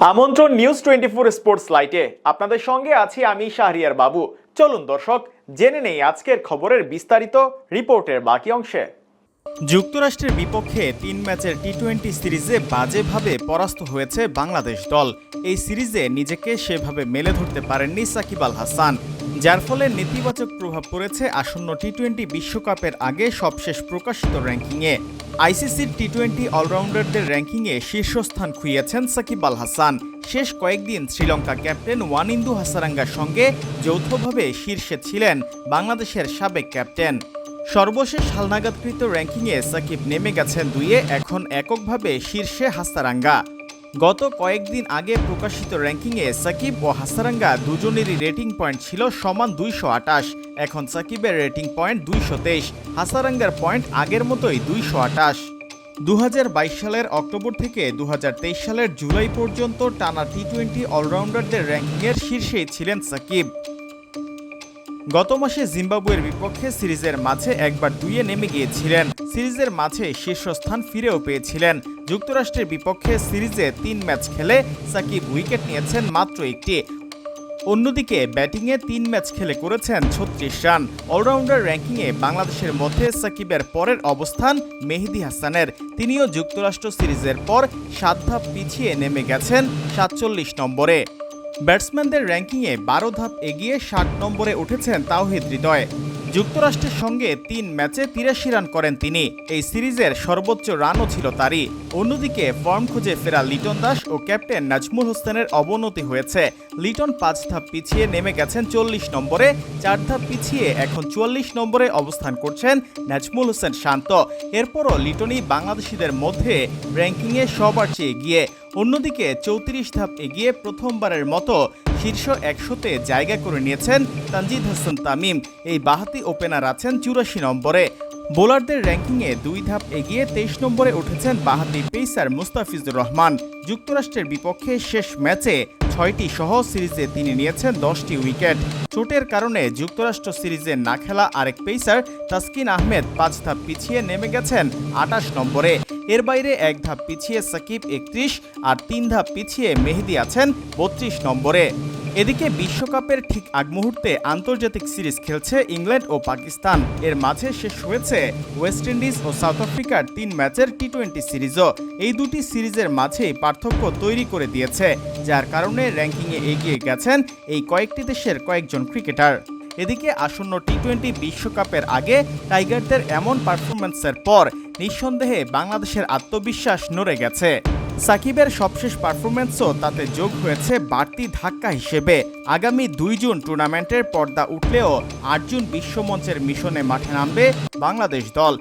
আমন্ত্রণ news twenty four sports লাইটে আপনাদের সঙ্গে আছি আমি শাহরিয়ার বাবু। চলুন দর্শক, জেনে নেই আজকের খবরের বিস্তারিত রিপোর্টের বাকি অংশে। যুক্তরাষ্ট্রের বিপক্ষে তিন ম্যাচের টি টোয়েন্টি সিরিজে বাজেভাবে পরাস্ত হয়েছে বাংলাদেশ দল। এই সিরিজে নিজেকে সেভাবে মেলে ধরতে পারেননি সাকিব আল হাসান। যার ফলে নেতিবাচক প্রভাব পড়েছে আসন্ন টি টোয়েন্টি বিশ্বকাপের আগে সবশেষ প্রকাশিত র্যাঙ্কিংয়ে। আইসিসির টি টোয়েন্টি অলরাউন্ডারদের র্যাঙ্কিংয়ে শীর্ষস্থান খুইয়েছেন সাকিব আল হাসান। শেষ কয়েকদিন শ্রীলঙ্কা ক্যাপ্টেন ওয়ানিন্দু হাসারাঙ্গার সঙ্গে যৌথভাবে শীর্ষে ছিলেন বাংলাদেশের সাবেক ক্যাপ্টেন। সর্বশেষ হালনাগাদকৃত র্যাঙ্কিংয়ে সাকিব নেমে গেছেন দুইয়ে, এখন এককভাবে শীর্ষে হাসারাঙ্গা। গত কয়েকদিন আগে প্রকাশিত র্যাঙ্কিংয়ে সাকিব ও হাসারাঙ্গা দুজনেরই রেটিং পয়েন্ট ছিল সমান দুইশো আটাশ এখন সাকিবের রেটিং পয়েন্ট দুইশো তেইশ। হাসারাঙ্গার পয়েন্ট আগের মতোই দুইশো আটাশ দু সালের অক্টোবর থেকে দু হাজার তেইশ সালের জুলাই পর্যন্ত টানা টি টোয়েন্টি অলরাউন্ডারদের র্যাঙ্কিংয়ের শীর্ষেই ছিলেন সাকিব। গত মাসে জিম্বাবুয়ের বিপক্ষে সিরিজের মাঝে একবার দুইয়ে নেমে গিয়েছিলেন। সিরিজের মাঝে শীর্ষস্থান ফিরেও পেয়েছিলেন। যুক্তরাষ্ট্রের বিপক্ষে সিরিজে তিন ম্যাচ খেলে সাকিব উইকেট নিয়েছেন মাত্র একটি। অন্যদিকে ব্যাটিংয়ে তিন ম্যাচ খেলে করেছেন ছত্রিশ রান। অলরাউন্ডার র্যাঙ্কিংয়ে বাংলাদেশের মধ্যে সাকিবের পরের অবস্থান মেহেদি হাসানের। তিনিও যুক্তরাষ্ট্র সিরিজের পর সাত ধাপ পিছিয়ে নেমে গেছেন সাতচল্লিশ নম্বরে। ব্যাটসম্যানদের র্যাঙ্কিংয়ে বারো ধাপ এগিয়ে ষাট নম্বরে উঠেছেন তাওহিদ হৃদয়। যুক্তরাষ্ট্রের সঙ্গে তিন ম্যাচে তিরাশি রান করেন তিনি। এই সিরিজের সর্বোচ্চ রানও ছিল তারই। অন্যদিকে ফর্ম খুঁজে ফেরা লিটন দাস ও ক্যাপ্টেন নাজমুল হোসেনের অবনতি হয়েছে। লিটন পাঁচ ধাপ পিছিয়ে নেমে গেছেন চল্লিশ নম্বরে। চার ধাপ পিছিয়ে এখন চুয়াল্লিশ নম্বরে অবস্থান করছেন নাজমুল হোসেন শান্ত। এরপরও লিটনই বাংলাদেশিদের মধ্যে র্যাঙ্কিংয়ে সবার চেয়ে এগিয়ে। অন্যদিকে চৌত্রিশ ধাপ এগিয়ে প্রথমবারের মতো শীর্ষ একশোতে জায়গা করে নিয়েছেন তানজিদ হাসান তামিম। এই বাহাতি ওপেনার আছেন চুরাশি নম্বরে। বোলারদের র্যাঙ্কিংয়ে দুই ধাপ এগিয়ে তেইশ নম্বরে উঠেছেন বাহাতি পেসার মুস্তাফিজুর রহমান। যুক্তরাষ্ট্রের বিপক্ষে শেষ ম্যাচে ছয়টি সহ সিরিজে তিনি নিয়েছেন দশটি উইকেট। চোটের কারণে যুক্তরাষ্ট্র সিরিজে না খেলা আরেক পেসার তাসকিন আহমেদ পাঁচ ধাপ পিছিয়ে নেমে গেছেন আটাশ নম্বরে। এর বাইরে এক ধাপ পিছিয়ে সাকিব একত্রিশ আর তিন ধাপ পিছিয়ে মেহেদি আছেন বত্রিশ নম্বরে। এদিকে বিশ্বকাপের ঠিক আগ মুহূর্তে আন্তর্জাতিক সিরিজ খেলছে ইংল্যান্ড ও পাকিস্তান। এর মাঝে শেষ হয়েছে ওয়েস্ট ইন্ডিজ ও সাউথ আফ্রিকার তিন ম্যাচের টি টোয়েন্টি সিরিজও। এই দুটি সিরিজের মাঝেই পার্থক্য তৈরি করে দিয়েছে, যার কারণে র্যাঙ্কিংয়ে এগিয়ে গেছেন এই কয়েকটি দেশের কয়েকজন ক্রিকেটার। এদিকে আসন্ন টি টোয়েন্টি বিশ্বকাপের আগে টাইগারদের এমন পারফরম্যান্সের পর নিঃসন্দেহে বাংলাদেশের আত্মবিশ্বাস নড়ে গেছে। সাকিবের সবশেষ পারফরমেন্সও তাতে যোগ হয়েছে বাড়তি ধাক্কা হিসেবে। আগামী দুই জুন টুর্নামেন্টের পর্দা উঠলেও আট জুন বিশ্বমঞ্চের মিশনে মাঠে নামবে বাংলাদেশ দল।